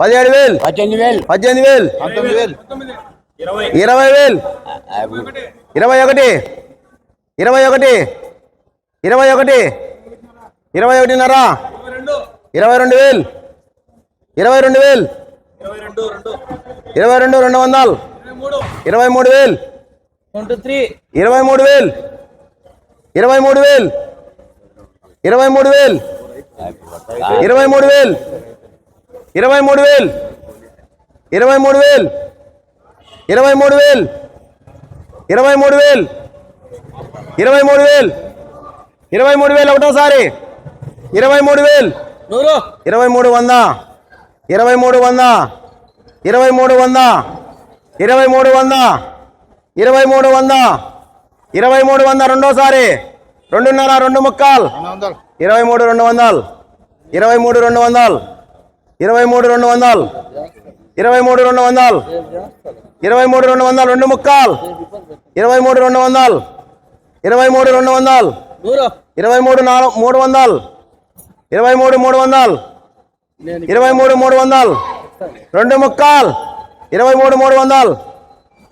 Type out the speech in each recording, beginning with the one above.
పదిహేడు వేలు. పద్దెనిమిది వేలు. పద్దెనిమిది వేలు. పంతొమ్మిది వేలు. ఇరవై వేలు. ఇరవై ఒకటి. ఇరవై ఒకటి. ఇరవై ఒకటి. ఇరవై ఒకటిన్నర. ఇరవై రెండు వేలు. ఇరవై రెండు వేలు. ఇరవై రెండు రెండు వందలు. ఇరవై మూడు వేలు. ఇరవై మూడు వేలు ఇరవై మూడు వేలు ఇరవై మూడు వేలు ఇరవై మూడు వేలు ఇరవై మూడు వేలు ఇరవై మూడు వేలు ఇరవై మూడు వేలు ఇరవై మూడు వేలు ఇరవై మూడు వేలు ఇరవై మూడు వేలు ఒకటోసారి ఇరవై మూడు వేలు ఇరవై మూడు వంద ఇరవై మూడు వంద ఇరవై మూడు వంద ఇరవై మూడు వంద ఇరవై మూడు వంద ఇరవై మూడు వంద రెండోసారి రెండున్నర రెండు ముక్కాలు ఇరవై మూడు రెండు వందలు ఇరవై మూడు రెండు వందలు ఇరవై మూడు రెండు వందలు ఇరవై మూడు రెండు వందలు ఇరవై మూడు రెండు వందలు రెండు ముక్కాలు ఇరవై మూడు రెండు వందలు ఇరవై మూడు రెండు వందలు ఇరవై మూడు నాలుగు మూడు వందలు ఇరవై మూడు మూడు వందలు ఇరవై మూడు మూడు వందలు రెండు ముక్కాలు ఇరవై మూడు మూడు వందలు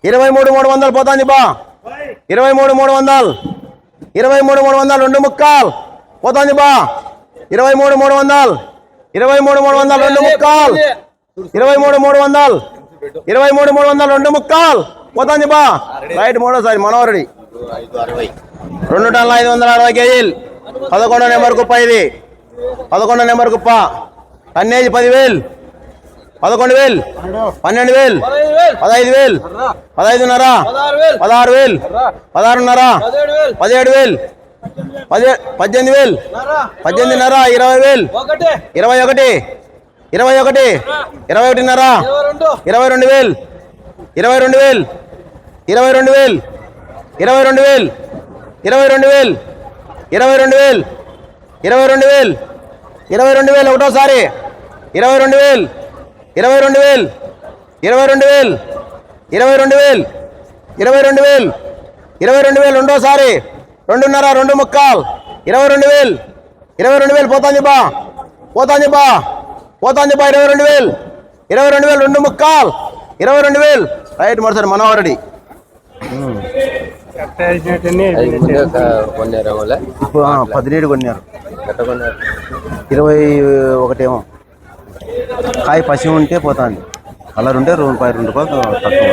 ఇరవై మూడు మూడు వందలు పోతాంది బా ఇరవై మూడు మూడు వందలు ఇరవై మూడు మూడు వందలు రెండు ముక్కాలు పోతాంది బా ఇరవై మూడు మూడు వందలు ఇరవై మూడు మూడు వందలు రెండు ముక్కాలు ఇరవై మూడు మూడు వందలు ఇరవై మూడు మూడు వందలు రెండు ముక్కాలు పోతాంది బా రైట్ మూడోసారి మనోహరుడి రెండు టన్నుల ఐదు వందల అరవై కేజీలు పదకొండో నెంబర్ కుప్ప ఇది పదకొండో నెంబర్ కుప్ప అన్నేది పదివేలు పదకొండు వేలు పన్నెండు వేలు పదహైదు వేలు. పదహైదున్నర పదహారు వేలు. పదహారు వేలు పదహారున్నర పదిహేడు వేలు. పదిహేడు వేలు పదే పద్దెనిమిది వేలు పద్దెనిమిదిన్నర ఇరవై వేలు ఇరవై ఒకటి ఇరవై ఒకటి ఇరవై ఒకటిన్నర ఇరవై రెండు వేలు ఇరవై రెండు వేలు ఇరవై రెండు వేలు ఇరవై రెండు వేలు ఇరవై రెండు వేలు ఇరవై రెండు వేలు ఇరవై రెండు వేలు ఇరవై రెండు వేలు ఒకటోసారి ఇరవై రెండు వేలు ఇరవై రెండు వేలు ఇరవై రెండు వేలు ఇరవై రెండు వేలు ఇరవై రెండు వేలు ఇరవై రెండు వేలు రెండోసారి రెండున్నర రెండు ముక్కాలు ఇరవై రెండు వేలు ఇరవై రెండు వేలు పోతాంది బా పోతాంది బా పోతాంది బా ఇరవై రెండు వేలు ఇరవై రెండు వేలు రెండు ముక్కాలు ఇరవై రెండు వేలు రైట్ మరోసారి మనోహరుడి పదిహేడు కొన్నారు ఇరవై ఒకటేమో కాయ పసి ఉంటే పోతాంది. కలర్ ఉంటే రూపాయి రెండు రూపాయలు తక్కువ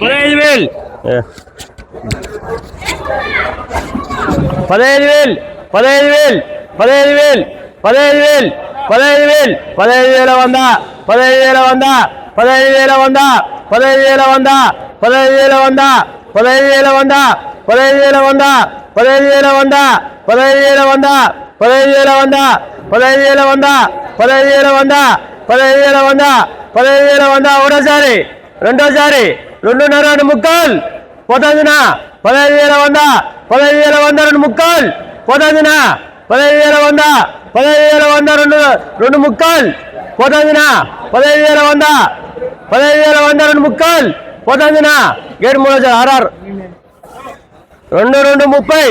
పదహైదు వేలు. పదహైదు వేలు. పదహైదు వేలు. పదహైదు వేలు. పదహైదు వేలు. పదహైదు వేలు పదహైదు వేల వంద పదహైదు వేల వంద పదహైదు వేల వంద పదహైదు వేల వంద పదహైదు వేల వంద పదహైదు వేల వంద పదహైదు వేల వంద పదహైదు వేల వంద పదహైదు వేల వంద పదహైదు వేల వంద పదహైదు వేల వంద పదహైదు వేల వంద పదహైదు వేల వంద పదహైదు వేల వంద ఒకటోసారి రెండోసారి రెండున్నర రెండు ముక్కలు పోతుందినా పదహైదు వేల వంద పదహైదు వేల వంద రెండు ముక్కలు పోతుందినా పదహైదు వేల వంద పదహైదు వేల వంద రెండు రెండు ముక్కలు పోతుందినా పదహైదు వేల వంద పదహైదు వేల వంద రెండు ముక్కలు పోతుందినా. గేట్ మూడు వచ్చారు ఆర్ఆర్. రెండు రెండు ముప్పై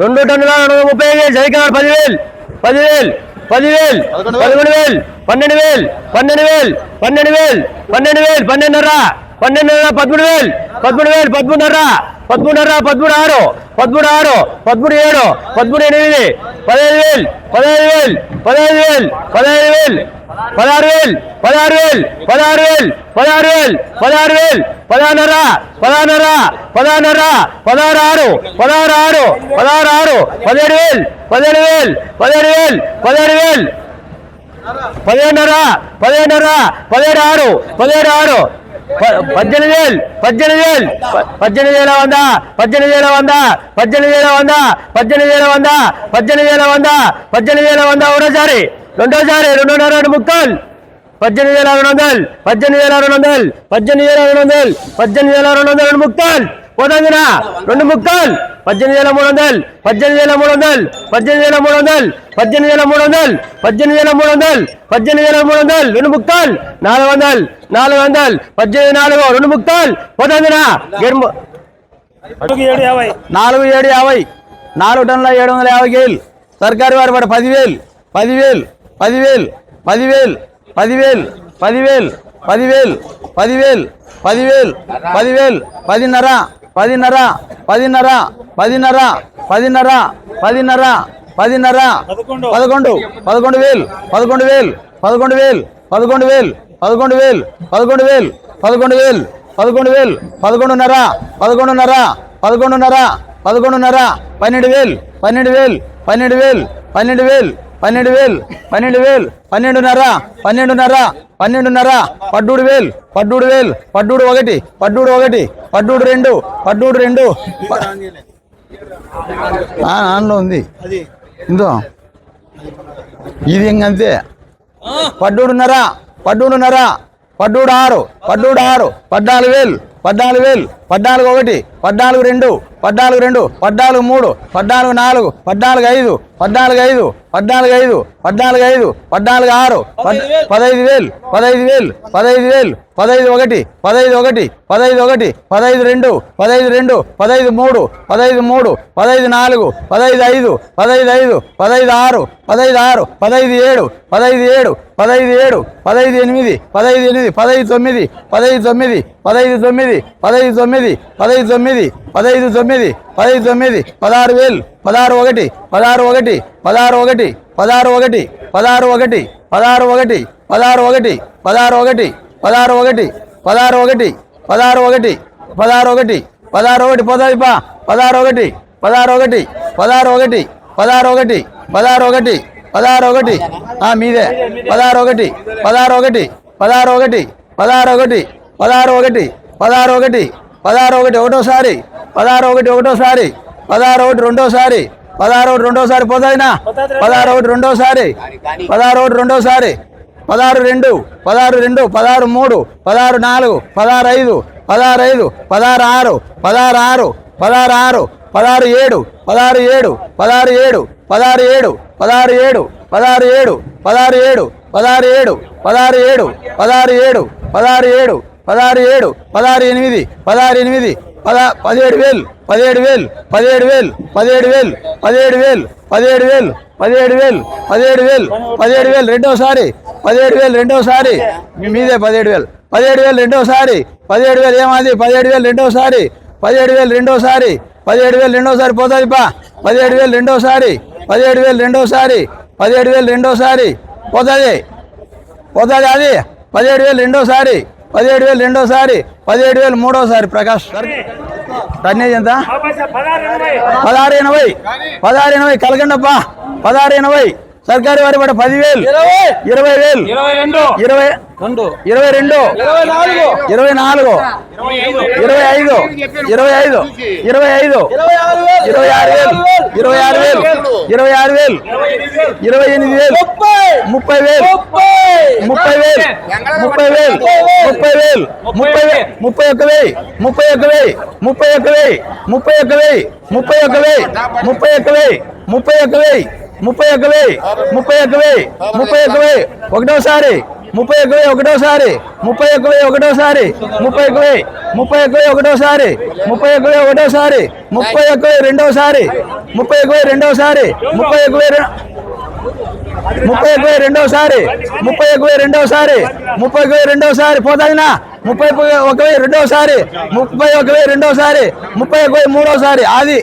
రెండు టన్నుల రెండు ముప్పై వేలు చదివినాడు పదివేలు పదివేలు పదివేలు పదకొండు వేలు పన్నెండు వేలు పన్నెండు వేలు పన్నెండు వేలు పన్నెండు వేలు పన్నెండున్నర. పన్నెండున్నర పదమూడు వేలు పదమూడు వేలు పదమూడున్నర. పదమూడున్నర పదమూడు ఆరు పదమూడు ఆరు పదమూడు ఏడు పదమూడు ఎనిమిది పదహైదు వేలు పదహైదు వేలు పదహైదు వేలు పదహైదు వేలు పదహారు వేలు పదహారు వేలు పదహారు వేలు పదహారు వేలు పదహారు వేలు పదహారున్నర పదహారున్నర పదహారున్నర పదహారు ఆరు పదహారు ఆరు పదహారు ఆరు పదిహేడు వేలు పదిహేడు వేలు పదిహేడు వేలు పదిహేడు వేలు పదిహేడున్నర పదిహేడున్నర పదిహేడు ఆరు పదిహేడు ఆరు பஜ்ஜனவேல் பஜ்ஜனவேல் பஜ்ஜனவேல வந்தா பஜ்ஜனவேல வந்தா பஜ்ஜனவேல வந்தா பஜ்ஜனவேல வந்தா பஜ்ஜனவேல வந்தா పద్దెనిమిది వంద ఒకటోసారి రెండోసారి రెండున్నర రెండు ముక్కలు పద్దెనిమిది వేల రెండు వందలు పద్దెనిమిది వేల రెండు వందలు పద్దెనిమిది వేల రెండు వందలు పద్దెనిమిది వేల రెండు వందల రెండు ముక్కలు పోతుందినా రెండు ముక్కలు పద్దెనిమిది వేల మూడు వందలు పద్దెనిమిది వేల మూడు వందలు పద్దెనిమిది వేల మూడు వందలు పద్దెనిమిది వేల మూడు వందలు పద్దెనిమిది వేల మూడు వందలు పద్దెనిమిది వేల మూడు వందలు రెండు ముక్కలు నాలుగు వందలు నాలుగు వందలు పద్దెనిమిది నాలుగు రెండు ముక్కలు పోతుందినా గెరుము నాలుగు ఏడు యాభై నాలుగు టన్నుల ఏడు వందల యాభై కేలు సర్కారు వారి పడ పదివేలు పదివేలు పదివేలు పదివేలు పదివేలు పదివేలు పదివేలు పదివేలు పదివేలు పదివేలు పదిన్నర పదిన్నర పదిన్నర పదిన్నర పదిన్నర పదిన్నర పదిన్నర. పదకొండు. పదకొండు వేలు పదకొండు వేలు పదకొండు వేలు పదకొండు వేలు పదకొండు వేలు పదకొండు వేలు పదకొండు వేలు పదకొండు వేలు పదకొండున్నర పదకొండున్నర పదకొండున్నర పదకొండున్నర పన్నెండు వేలు పన్నెండు వేలు పన్నెండు వేలు పన్నెండు వేలు పన్నెండు వేలు పన్నెండు వేలు పన్నెండున్నర పన్నెండున్నర పన్నెండున్నర పడ్డూడు వేలు పడ్డూడు వేలు పడ్డూడు ఒకటి పడ్డూడు ఒకటి పడ్డూడు రెండు పడ్డూడు రెండు. ఆన్లో ఉంది. ఇందో. ఇది ఇంకంతే పడ్డూడున్నర పడ్డూడున్నర పడ్డూడు ఆరు పడ్డూడు ఆరు పద్నాలుగు వేలు పద్నాలుగు వేలు పద్నాలుగు ఒకటి పద్నాలుగు రెండు పద్నాలుగు రెండు పద్నాలుగు మూడు పద్నాలుగు నాలుగు పద్నాలుగు ఐదు పద్నాలుగు ఐదు పద్నాలుగు ఐదు పద్నాలుగు ఐదు పద్నాలుగు ఆరు పద్- పదహైదు వేలు. పదహైదు వేలు పదహైదు వేలు పదహైదు ఒకటి పదహైదు ఒకటి పదహైదు ఒకటి పదహైదు రెండు పదహైదు రెండు పదహైదు మూడు పదహైదు మూడు పదహైదు నాలుగు పదహైదు ఐదు పదహైదు ఐదు పదహైదు ఆరు పదహైదు ఆరు పదహైదు ఏడు పదహైదు ఏడు పదహైదు ఏడు పదహైదు ఎనిమిది పదహైదు ఎనిమిది పదహైదు తొమ్మిది పదహైదు తొమ్మిది పదహైదు తొమ్మిది పదహైదు తొమ్మిది పదహైదు తొమ్మిది తొమ్మిది పదహైదు తొమ్మిది పదహైదు తొమ్మిది పదహారు వేలు పదహారు ఒకటి పదహారు ఒకటి పదహారు ఒకటి పదహారు ఒకటి పదహారు ఒకటి పదహారు ఒకటి పదహారు ఒకటి పదహారు ఒకటి పదహారు ఒకటి పదహారు ఒకటి పదహారు ఒకటి పదహారు ఒకటి పదహారు ఒకటి పోతుంది పదహారు ఒకటి పదహారు ఒకటి పదహారు ఒకటి పదహారు ఒకటి పదహారు ఒకటి పదహారు ఒకటి ఆ మీదే పదహారు ఒకటి పదహారు ఒకటి పదహారు ఒకటి పదహారు ఒకటి పదహారు ఒకటి పదహారు ఒకటి పదహారు ఒకటి ఒకటోసారి పదహారు ఒకటి ఒకటోసారి పదహారు ఒకటి రెండోసారి పదహారు ఒకటి రెండోసారి పోతాయినా పదహారు ఒకటి రెండోసారి పదహారు ఒకటి రెండోసారి పదహారు రెండు పదహారు రెండు పదహారు మూడు పదహారు నాలుగు పదహారు ఐదు పదహారు ఐదు పదహారు ఆరు పదహారు ఆరు పదహారు ఆరు పదహారు ఏడు పదహారు ఏడు పదహారు ఏడు పదహారు ఏడు పదహారు ఏడు పదహారు ఏడు పదహారు ఏడు పదహారు ఏడు పదహారు ఏడు పదహారు ఏడు పదహారు ఏడు పదహారు ఏడు పదహారు ఎనిమిది పదహారు ఎనిమిది పద పదిహేడు వేలు పదిహేడు వేలు పదిహేడు వేలు పదిహేడు వేలు పదిహేడు వేలు పదిహేడు వేలు పదిహేడు వేలు పదిహేడు వేలు పదిహేడు వేలు రెండోసారి పదిహేడు వేలు రెండోసారి మీదే పదిహేడు వేలు పదిహేడు వేలు రెండోసారి పదిహేడు వేలు ఏమాది పదిహేడు వేలు రెండోసారి పదిహేడు వేలు రెండోసారి పదిహేడు వేలు రెండోసారి పోతుంది పా పదిహేడు వేలు రెండోసారి పదిహేడు వేలు రెండోసారి పదిహేడు వేలు రెండోసారి పోతుంది పోతుంది అది పదిహేడు వేలు రెండోసారి పదిహేడు వేలు రెండోసారి పదిహేడు వేలు మూడోసారి ప్రకాష్. టన్నేజ్ ఎంత? పదహారు ఎనభై. పదహారు ఎనభై. కలగండప్ప. పదహారు ఎనభై. సర్కారు వారి పడ పదివేలు. ఇరవై. వేలు ఇరవై రెండు. ఇరవై రెండు. ఇరవై రెండు ఇరవై నాలుగు. ఇరవై ఐదు ఇరవై ఐదు ఇరవై ఐదు ఇరవై ఆరు వేలు ఇరవై ఆరు వేలు ఇరవై ఆరు వేలు ఇరవై ఎనిమిది వేలు ముప్పై. వేలు ముప్పై. వేలు ముప్పై వేలు ముప్పై. వేలు ముప్పై వే- ముప్పై ఒక్క వెయ్యి ముప్పై ఒక్క వెయ్యి ముప్పై ఒక్క వెయ్యి ముప్పై ఒక్క వెయ్యి ముప్పై ఒక్క వెయ్యి ముప్పై ఒక్క వెయ్యి ముప్పై ఒక్క వెయ్యి ముప్పై ఒక్క వెయ్యి ముప్పై ఒక్క వెయ్యి ముప్పై ఒక్క వెయ్యి ఒకటోసారి ముప్పై ఒక్క వెయ్యి ఒకటోసారి ముప్పై ఒక్క వెయ్యి ఒకటోసారి ముప్పై ఒక్క వెయ్యి ముప్పై ఒక్క వెయ్యి ఒకటోసారి ముప్పై ఒక్క వెయ్యి ఒకటోసారి ముప్పై ఒక్క వెయ్యి రెండోసారి ముప్పై ఒక్క వెయ్యి రెండోసారి ముప్పై ఒక్క వెయ్యి ముప్పై ఒక్క వెయ్యి రెండోసారి ముప్పై ఒక్క వెయ్యి రెండోసారి ముప్పై ఒక్క వెయ్యి రెండోసారి పోతాయినా ముప్పై ఒక వెయ్యి రెండోసారి ముప్పై ఒక వెయ్యి రెండోసారి ముప్పై ఒక వెయ్యి మూడోసారి అది